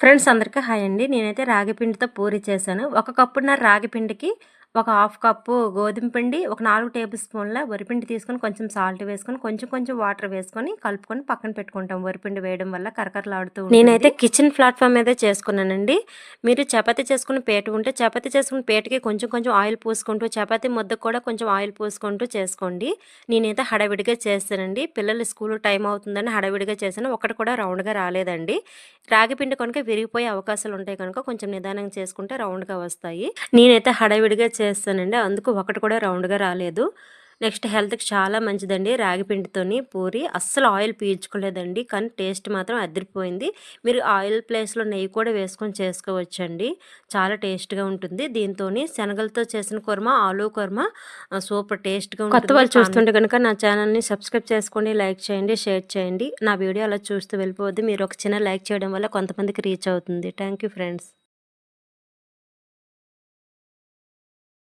Friends అందరికీ hi అండి. నేనైతే రాగిపిండితో పూరి చేశాను. ఒక కప్పున్నర రాగిపిండికి ఒక హాఫ్ కప్పు గోధుమ పిండి ఒక నాలుగు టేబుల్ స్పూన్ల వరిపిండి తీసుకొని కొంచెం సాల్ట్ వేసుకొని కొంచెం కొంచెం వాటర్ వేసుకొని కలుపుకొని పక్కన పెట్టుకుంటాం. వరిపిండి వేయడం వల్ల కరకరలాడుతూ నేనైతే కిచెన్ ప్లాట్ఫామ్ మీద చేసుకున్నానండి. మీరు చపాతి చేసుకుని పేట ఉంటే చపాతి చేసుకున్న పేటకి కొంచెం కొంచెం ఆయిల్ పూసుకుంటూ చపాతీ ముద్దకు కూడా కొంచెం ఆయిల్ పూసుకుంటూ చేసుకోండి. నేనైతే హడావిడిగా చేస్తానండి. పిల్లలు స్కూల్ టైం అవుతుందని హడావిడిగా చేశాను. ఒకటి కూడా రౌండ్గా రాలేదండి. రాగిపిండి కనుక విరిగిపోయే అవకాశాలు ఉంటాయి కనుక కొంచెం నిదానంగా చేసుకుంటే రౌండ్గా వస్తాయి. నేనైతే హడావిడిగా చేస్తానండి. అందుకు ఒకటి కూడా రౌండ్గా రాలేదు. నెక్స్ట్ హెల్త్కి చాలా మంచిదండి రాగి పిండితోని పూరి. అస్సలు ఆయిల్ పీల్చుకోలేదండి. కానీ టేస్ట్ మాత్రం అదిరిపోయింది. మీరు ఆయిల్ ప్లేస్లో నెయ్యి కూడా వేసుకొని చేసుకోవచ్చండి. చాలా టేస్ట్గా ఉంటుంది. దీంతో శనగలతో చేసిన కుర్మ ఆలూ కుర్మ సూపర్ టేస్ట్గా ఉంటుంది. కొత్త వాళ్ళు చూస్తుంటే కనుక నా ఛానల్ని సబ్స్క్రైబ్ చేసుకోండి లైక్ చేయండి షేర్ చేయండి. నా వీడియో అలా చూస్తూ వెళ్ళిపోద్ది మీరు ఒక చిన్న లైక్ చేయడం వల్ల కొంతమందికి రీచ్ అవుతుంది. Thank friends.